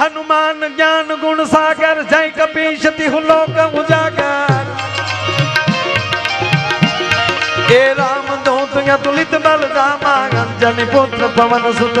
હનુમાન જ્ઞાન ગુણ સાગર જય કપીશ તિહુ લોક ઉજાગર એ રામ દૂત તુલિત બલ રામા અંજની પુત્ર પવન સુત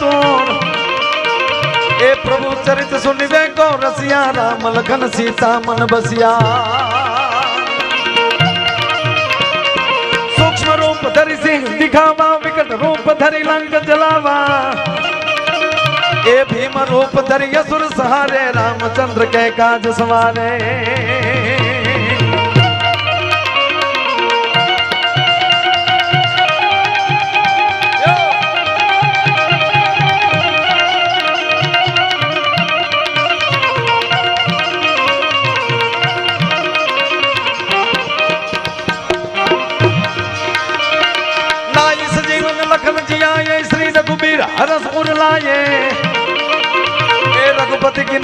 કહું આતુર એ પ્રભુ ચરિત સુનિબે કો રસિયા રામ લખન સીતા મન બસિયા સૂક્ષ્મ રૂપ ધરી સિંહ દિખાવા વિકટ રૂપ ધરી લંક જલાવા એ ભીમ રૂપ ધરી અસુર સહારે રામચંદ્ર કે કાજ સવારે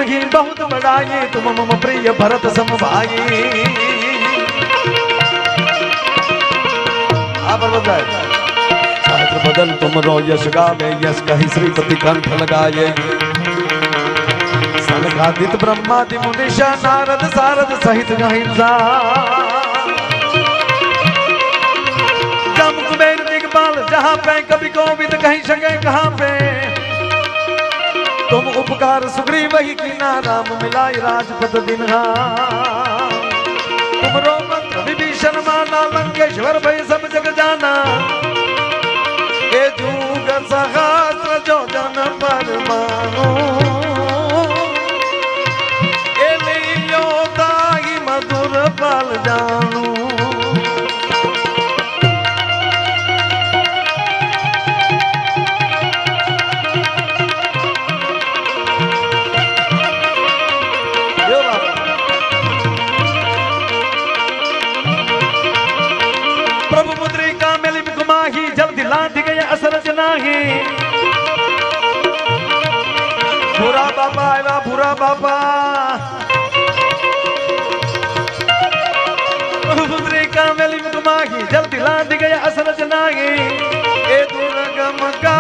किन्ही बहुत बड़ाई, तुम मम प्रिय भरत सम भाई। आप सहस्र बदन तुम रो यश गावे, यश कही श्रीपति कंठ लगाए। सनकादित ब्रह्मादि मुनिषा, नारद सारद सहित अहिंसा ઉપકાર સુગ્રી વહી કીના રામ મિલાય રાજપત દિનહા તુમરો મંત્ર વિભીષણ માના લંકેશ્વર ભય સબ જગ જાના. એ જુગ સહસ્ત્ર જો જન પરમા बाबा। कामेली मुकमागी जल्दी लाद गया असरच नागी ए दूर गमका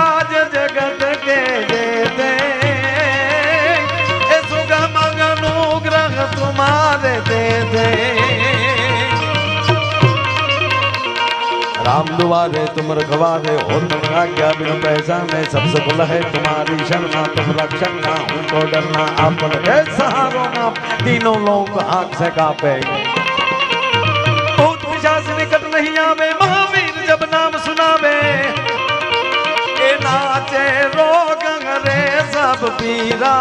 राम दुआरे तुम रखवारे हो तुम आज्ञा बिन पैसा में सबसे कुल है तुम्हारी शरणा, तुम रक्षण ना हूँ तो डरना आपन। है सहारो ना तीनों लोग आँख से कापे। भूत पिशाच निकट नहीं आवे, महावीर जब नाम सुनावे। नाचे रोग हरे सब पीरा।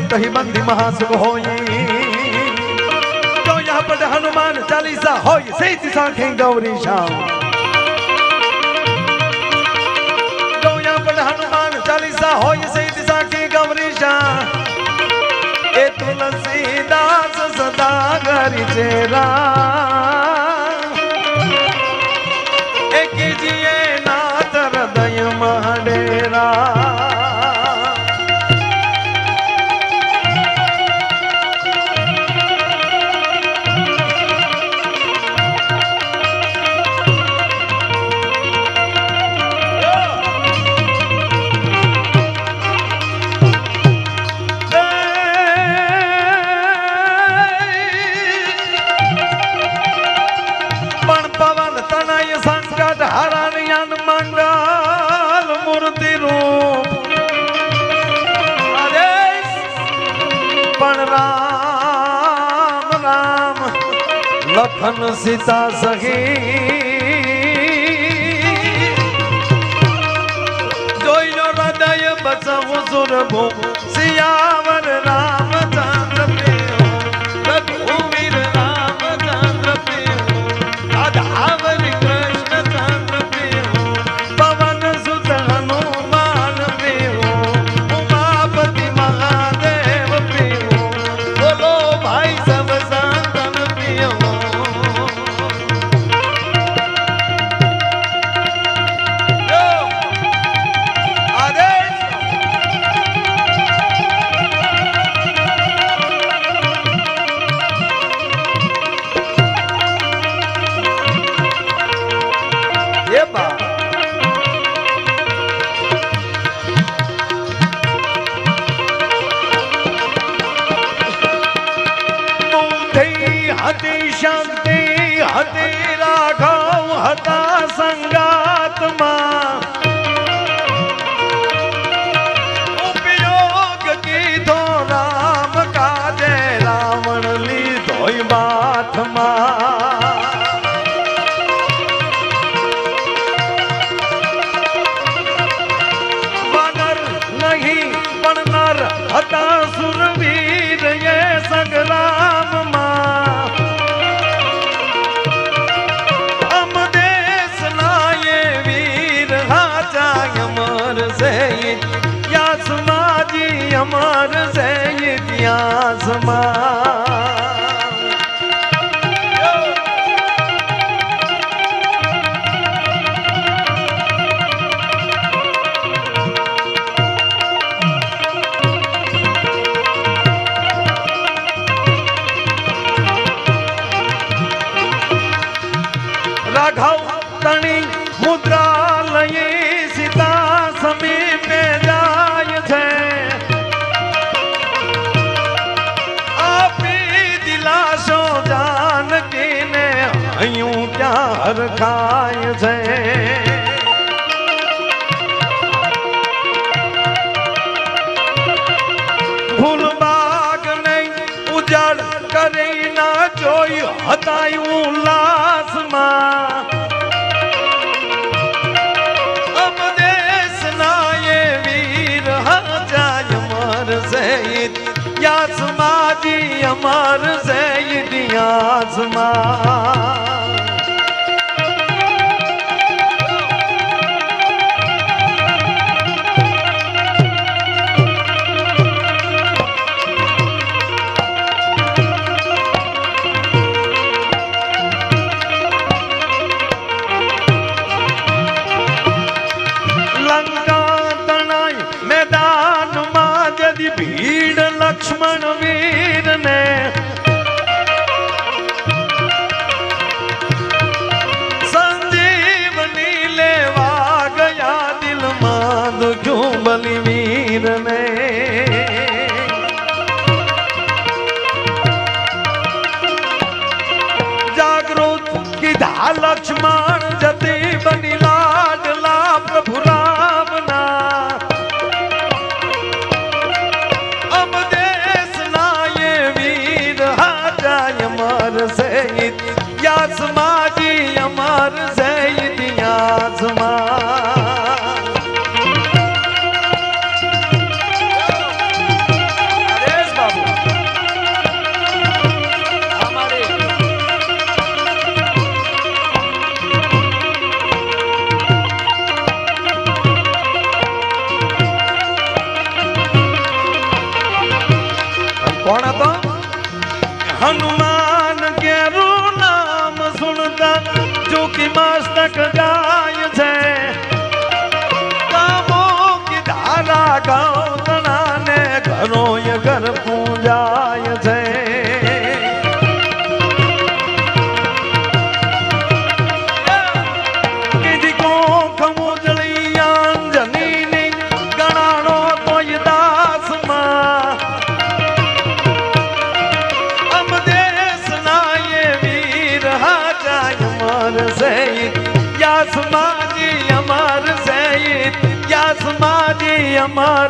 कोई छुट ही बंदी महासुख होई जो यहाँ पर हनुमान चालीसा होई से दिशा खे गौरी श्याम जो यहाँ पर हनुमान चालीसा होई से दिशा खे गौरी श्याम ए तुलसीदास सदा घरि चेरा લખન સીતા સખી જોઈ લો હૃદય બચવું સુરભુ સિયાવર ના ન્યાસમાં રાઘવ તણી મુદ્રા લયે હરખાય છે. ફૂલબાગ નહીં ઉજાડ કરી ના જોઈ હતા ઉલ્લાસમાં યાસમાં જી અમાર સૈયદ યાસમાં. જાય છે. કામો કી ધારા ગાઉતણા ને ઘરો আমার